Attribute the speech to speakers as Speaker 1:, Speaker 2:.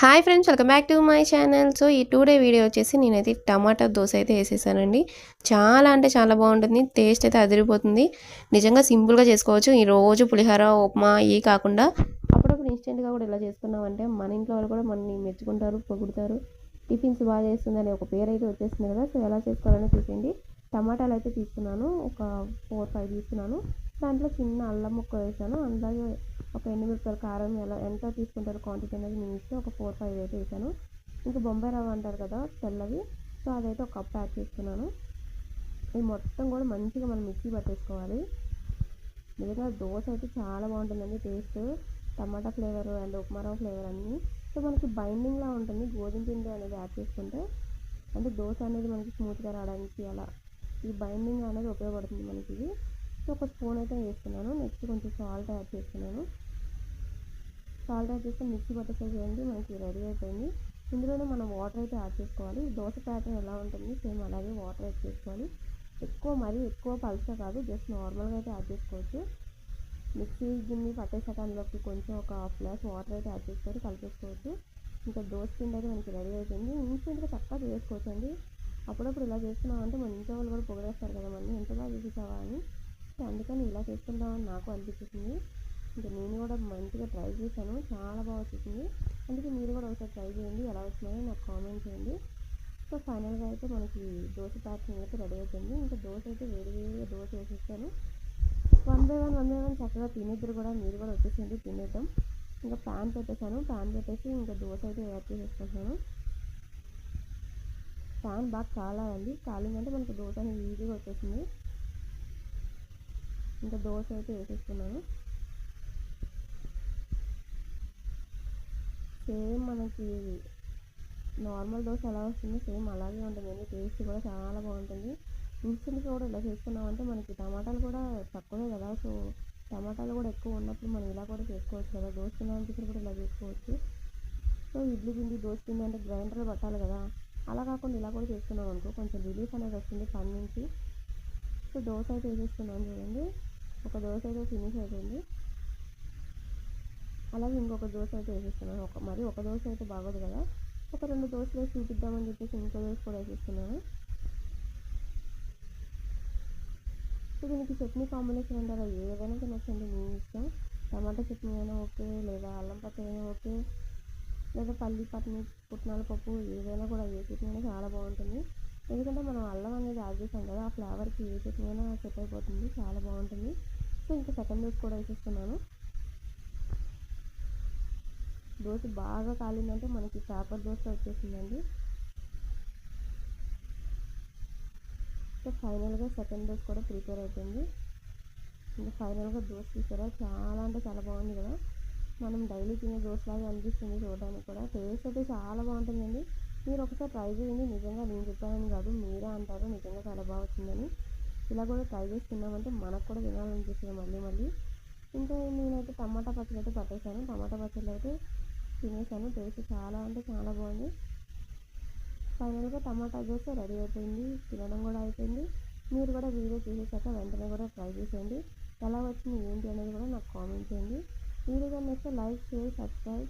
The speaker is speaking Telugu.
Speaker 1: Hi friends welcome back to my channel. So ఈ టూ డే వీడియో వచ్చేసి నేనైతే టమాటా దోశ అయితే వేసేసానండి. చాలా అంటే చాలా బాగుంటుంది టేస్ట్ అయితే అదిరిపోతుంది. నిజంగా సింపుల్గా చేసుకోవచ్చు. ఈ రోజు పులిహోర ఉప్మా ఇవి కాకుండా అప్పుడప్పుడు ఇన్స్టెంట్గా కూడా ఇలా చేసుకున్నామంటే మన ఇంట్లో వాళ్ళు కూడా మనల్ని మెచ్చుకుంటారు పొగుడుతారు. టిఫిన్స్ బాగా చేస్తుందని ఒక పేరు అయితే వచ్చేస్తుంది కదా సో ఎలా చేసుకోవాలని చూసేయండి. టమాటాలు అయితే తీసుకున్నాను ఒక ఫోర్ ఫైవ్ తీసుకున్నాను. దాంట్లో చిన్న అల్లం ముక్క వేసాను. అలాగే ఒక ఎండుమిరపకాయలు కారం ఎలా ఎంత తీసుకుంటారు క్వాంటిటీ అనేది మీ ఇస్తే ఒక ఫోర్ ఫైవ్ అయితే వేసాను ఇంకా బొంబాయి రవ్వ అంటారు కదా తెల్లవి. సో అదైతే ఒక కప్ యాడ్ చేసుకున్నాను ఇది మొత్తం కూడా మంచిగా మనం మిక్సీ పట్టేసుకోవాలి. నిజంగా దోశ అయితే చాలా బాగుంటుందండి taste tomato flavour and upma flavour అన్నీ. సో మనకి బైండింగ్లా ఉంటుంది గోధుమ పిండి అనేది యాడ్ చేసుకుంటే. అంటే దోశ అనేది మనకి స్మూత్గా రావడానికి అలా ఈ బైండింగ్ అనేది ఉపయోగపడుతుంది మనకి. ఇది సో ఒక స్పూన్ అయితే వేస్తున్నాను నెక్స్ట్ కొంచెం సాల్ట్ యాడ్ చేస్తున్నాను. సాల్ట్ యాడ్ చేస్తే మిక్సీ పట్టేసేసేయండి మనకి రెడీ అయిపోయింది. ఇందులోనే మనం వాటర్ అయితే యాడ్ చేసుకోవాలి. దోశ ప్యాటర్న్ ఎలా ఉంటుంది? సేమ్ అలాగే వాటర్ యాడ్ చేసుకోవాలి. ఎక్కువ మరీ ఎక్కువ పలుచగా కాదు జస్ట్ నార్మల్గా అయితే యాడ్ చేసుకోవచ్చు. మిక్సీ గిన్నె పట్టేసాక కొంచెం ఒక హాఫ్ గ్లాస్ వాటర్ అయితే యాడ్ చేసుకొని కలిపేసుకోవచ్చు. ఇంకా దోశ పిండి అయితే మనకి రెడీ అయిపోయింది. ఇన్స్టెంట్గా చక్కగా చేసుకోవచ్చు అండి. అప్పుడప్పుడు ఇలా చేస్తున్నామంటే మన ఇంట్లో వాళ్ళు కూడా పొగడేస్తారు కదా మనం ఎంత బాగా చేసేసావా? అని. అందుకని ఇలా చేసుకుందామని నాకు అనిపించింది. ఇంకా నేను కూడా మంచిగా ట్రై చేశాను. చాలా బాగా వచ్చేసింది అందుకే మీరు కూడా ఒకసారి ట్రై చేయండి. ఎలా వచ్చినాయో నాకు కామెంట్ చేయండి. సో ఫైనల్గా అయితే మనకి దోశ ప్యాకింగ్ అయితే రెడీ అవుతుంది ఇంకా దోశ అయితే వేడి వేడిగా దోశ వేసేస్తాను. One by one one by one చక్కగా తినేద్దరు కూడా మీరు కూడా వచ్చేసింది తినేద్దాం. ఇంకా ప్యాన్ పెట్టేశాను. ప్యాన్ పెట్టేసి ఇంకా దోశ అయితే యాడ్ చేసేసుకుంటాను ప్యాన్ బాగా కాలాలండి. కాలిందంటే మనకి దోశ అనేది ఈజీగా వచ్చేసింది ఇంకా దోశ అయితే వేసేసుకున్నాను. సేమ్ మనకి నార్మల్ దోశ ఎలా వస్తుందో సేమ్ అలాగే ఉంటుంది. టేస్ట్ కూడా చాలా బాగుంటుంది. ఇన్స్టెంట్ కూడా ఇలా చేసుకున్నామంటే మనకి టమాటాలు కూడా తక్కువే కదా. సో టమాటాలు కూడా ఎక్కువ ఉన్నప్పుడు మనం ఇలా కూడా చేసుకోవచ్చు కదా. దోశ తినాలనిపించినప్పుడు కూడా ఇలా చేసుకోవచ్చు. సో ఇడ్లీ పిండి దోశ పిండి అంటే గ్రైండర్లో పట్టాలి కదా. అలా కాకుండా ఇలా కూడా చేసుకున్నాం అనుకో కొంచెం రిలీఫ్ అనేది వస్తుంది పని నుంచి. సో దోశ అయితే వేసేసుకున్నాం చూడండి. ఒక దోశ అయితే ఫినిష్ అయిపోయింది. అలాగే ఇంకొక దోశ అయితే వేసేస్తున్నాను. ఒక మరి ఒక దోశ అయితే బాగోదు కదా. ఒక రెండు దోశలు వేసి చూపిద్దామని చెప్పేసి ఇంకో దోశ కూడా వేసేస్తున్నాను. సో దీనికి చట్నీ కాంబినేషన్ అంటారా ఏదైనా తినొచ్చండి మీ ఇష్టం. టమాటా చట్నీ అయినా ఓకే లేదా అల్లం పచ్చడి అయినా ఓకే లేదా పల్లి పట్ని పుట్నాల పప్పు ఏదైనా కూడా ఏ చట్నీ అయినా చాలా బాగుంటుంది. ఎందుకంటే మనం అల్లం అనేది యాడ్ చేసాం కదా ఆ ఫ్లేవర్కి ఏ చట్నీ అయినా సెట్ అయిపోతుంది చాలా బాగుంటుంది. సో ఇంకా సెకండ్ డోస్ కూడా వేసేస్తున్నాను. దోశ బాగా కాలిందంటే మనకి పేపర్ దోశ వచ్చేసిందండి. సో ఫైనల్గా సెకండ్ డోస్ కూడా ప్రిపేర్ అవుతుంది ఇంకా ఫైనల్గా దోశ తీసారా? చాలా అంటే చాలా బాగుంది కదా. మనం డైలీ తినే దోశలాగా అనిపిస్తుంది చూడడానికి కూడా. టేస్ట్ అయితే చాలా బాగుంటుందండి. మీరు ఒకసారి ట్రై చేయండి. నిజంగా నేను చెప్పానని కాదు మీరే అంటారు. నిజంగా చాలా బాగా వచ్చిందని. ఇలా కూడా ట్రై చేసి తిన్నామంటే మనకు కూడా తినాలనిపిస్తుంది మళ్ళీ మళ్ళీ. ఇంకా నేనైతే టమాటా పచ్చడి అయితే పట్టేశాను. టమాటా పచ్చడి అయితే తినేసాను టేస్ట్ చాలా అంటే చాలా బాగుంది. ఫైనల్గా టమాటా దోశ రెడీ అయిపోయింది. తినడం కూడా అయిపోయింది. మీరు కూడా వీడియో చూసేసాక వెంటనే కూడా ట్రై చేసేయండి. ఎలా వచ్చింది ఏంటి అనేది కూడా నాకు కామెంట్ చేయండి. వీడియో కానీ లైక్ షేర్ సబ్స్క్రైబ్.